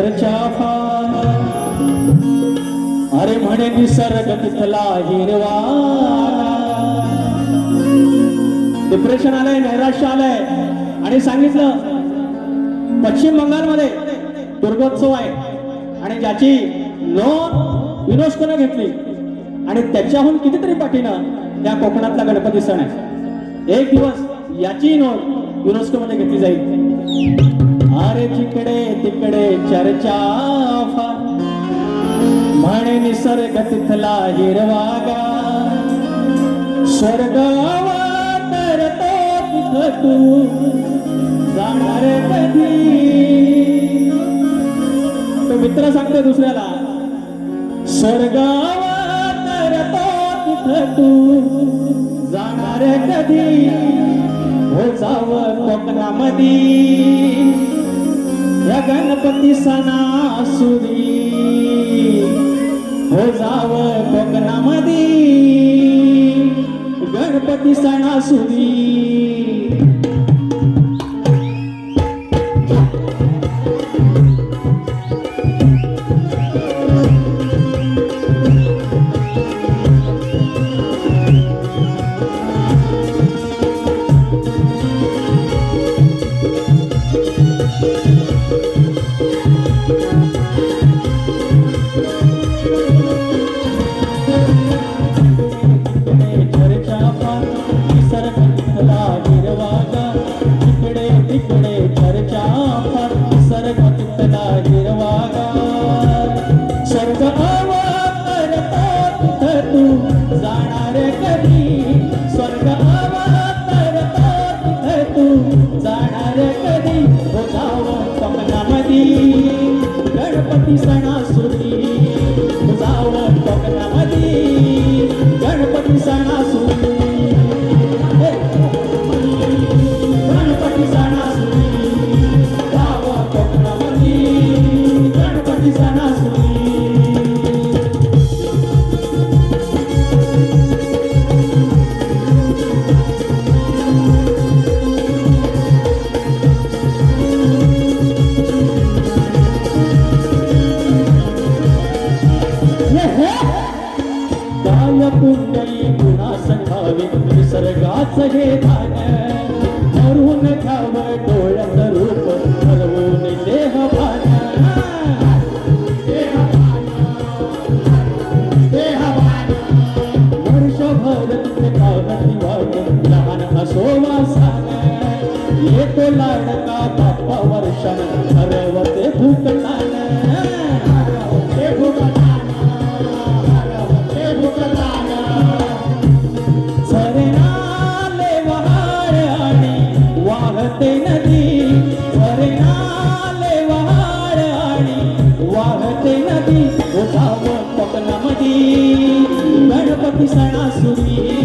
घरच्या फार अरे म्हणे निसर्ग तिथला हिरवा डिप्रेशन आलंय नैराश्य आलंय. आणि सांगितलं पश्चिम बंगालमध्ये दुर्गोत्सव आहे. आणि ज्याची नोंद युनेस्कोने घेतली. आणि त्याच्याहून कितीतरी पाठीनं त्या कोकणातला गणपती सण आहे. एक दिवस याची नोंद युनेस्को मध्ये घेतली जाईल. अरे जिकडे तिकडे चर्चा फार म्हणे निसर्ग तिथला हिरवागा. स्वर्ग तरतो तिथ तू. जाणार कधी? तो मित्र सांगतो दुसऱ्याला स्वर्ग तरतो तिथ तू. जाणार कधी? हो जाव कोकणामधी या गणपती सणासुरी हो जाव कोकणामध्ये गणपती सणासुरी कुंडली गुणा निसर्गाच हे धान धरून घ्याव डोळ्यात रूप हरवून देह भान वर्षभर तिथे वाट लहान असो वासान. येतो लाडका बाप्पा वर्षान ठरवते भूकटान वाहते नदी. झरणाले वहार आणि वाहते नदी. जाव कोकणामध्ये गणपती सणासुरी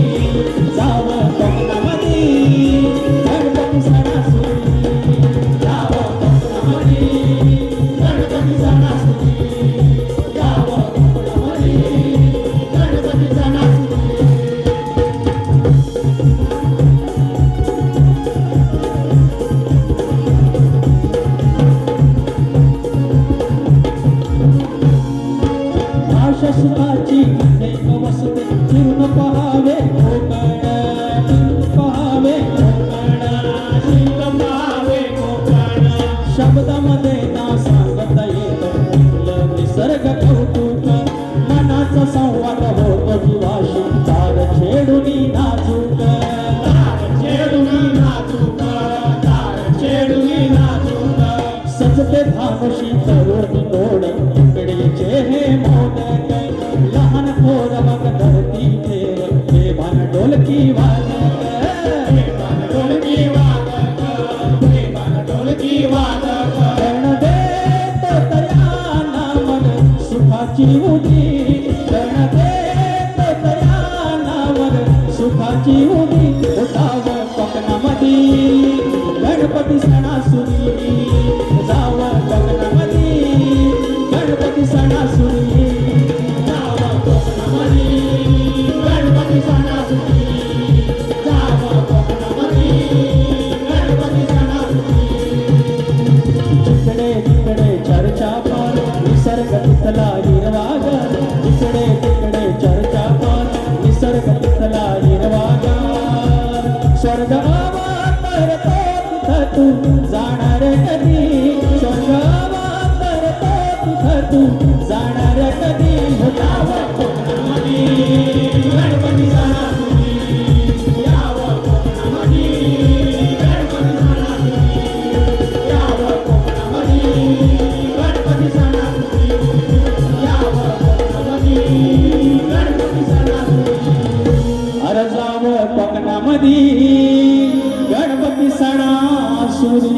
Yes, Senhor. जाणार कधी? संगमा करतो तुझ तू जाणार कधी? गणपती जाणार गणपती सणा सुरू.